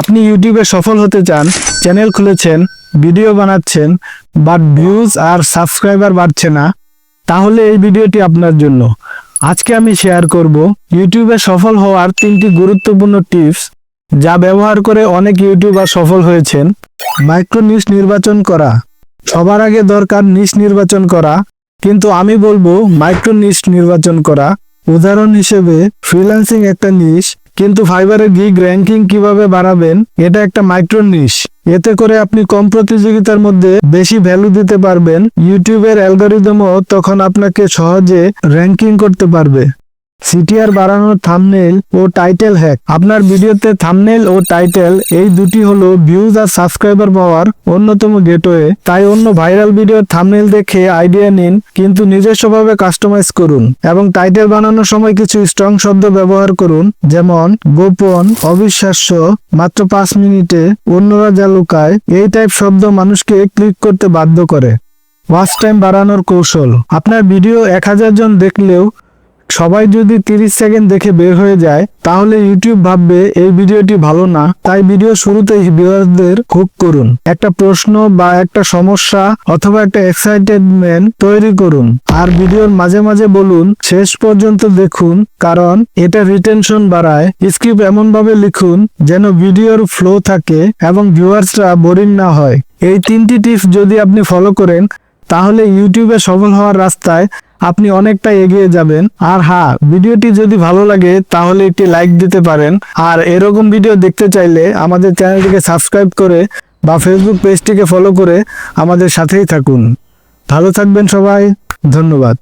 আপনি ইউটিউবে সফল হতে চান, চ্যানেল খুলেছেন, ভিডিও বানাচ্ছেন বাট ভিউজ আর সাবস্ক্রাইবার বাড়ছে না, তাহলে এই ভিডিওটি আপনার জন্য। আজকে আমি শেয়ার করব ইউটিউবে সফল হওয়ার তিনটি গুরুত্বপূর্ণ টিপস যা ব্যবহার করে অনেক ইউটিউবার সফল হয়েছেন। মাইক্রো নিশ নির্বাচন করা, সবার আগে দরকার নিশ নির্বাচন করা, কিন্তু আমি বলব মাইক্রো নিশ নির্বাচন করা। উদাহরণ হিসেবে ফ্রিল্যান্সিং একটা নিশ কিন্তু ফাইবারের গিগ র্যাঙ্কিং কীভাবে বাড়াবেন, এটা একটা মাইক্রো নিশ এতে করে আপনি কম প্রতিযোগিতার মধ্যে বেশি ভ্যালু দিতে পারবেন। ইউটিউবের অ্যালগোরিদমও তখন আপনাকে সহজে র্যাঙ্কিং করতে পারবে। সিটিআর বাড়ানোর থামনেল ও টাইটেল হ্যাক আপনার ভিডিওতে থামনেল ও টাইটেল এই দুটি হলো ভিউজ আর সাবস্ক্রাইবার পাওয়ার অন্যতম গেটওয়ে তাই অন্য ভাইরাল ভিডিওর থামনেল দেখে আইডিয়া নিন, কিন্তু নিজস্বভাবে কাস্টমাইজ করুন এবং টাইটেল বানানোর সময় কিছু স্ট্রং শব্দ ব্যবহার করুন, যেমন, গোপন, অবিশ্বাস্য, মাত্র পাঁচ মিনিটে, অন্যরা যা লুকায়, এই টাইপ শব্দ মানুষকে ক্লিক করতে বাধ্য করে। ওয়াচ টাইম বাড়ানোর কৌশল। আপনার ভিডিও এক হাজার জন দেখলেও সবাই যদি 30 সেকেন্ড দেখে বের হয়ে যায়, তাহলে ইউটিউব ভাববে এই ভিডিওটি ভালো না। তাই ভিডিও শুরুতেই ভিউয়ারদের হুক করুন। একটা প্রশ্ন বা একটা সমস্যা অথবা একটা এক্সাইটেডমেন্ট তৈরি করুন। আর ভিডিওর মাঝে মাঝে বলুন, শেষ পর্যন্ত দেখুন, কারণ এটা রিটেনশন বাড়ায়। স্ক্রিপ্ট এমন ভাবে লিখুন, যেন ভিডিওর ফ্লো থাকে এবং ভিউয়ার্সরা বোরিং না হয়। এই তিনটি টিপস যদি আপনি ফলো করেন, তাহলে ইউটিউবে সফল হওয়ার রাস্তায় আপনি অনেকটা এগিয়ে যাবেন। আর হ্যাঁ ভিডিওটি যদি ভালো লাগে, তাহলে একটি লাইক দিতে পারেন। আর এরকম ভিডিও দেখতে চাইলে আমাদের চ্যানেলটিকে সাবস্ক্রাইব করে বা ফেসবুক পেজটিকে ফলো করে আমাদের সাথেই থাকুন। ভালো থাকবেন সবাই। ধন্যবাদ।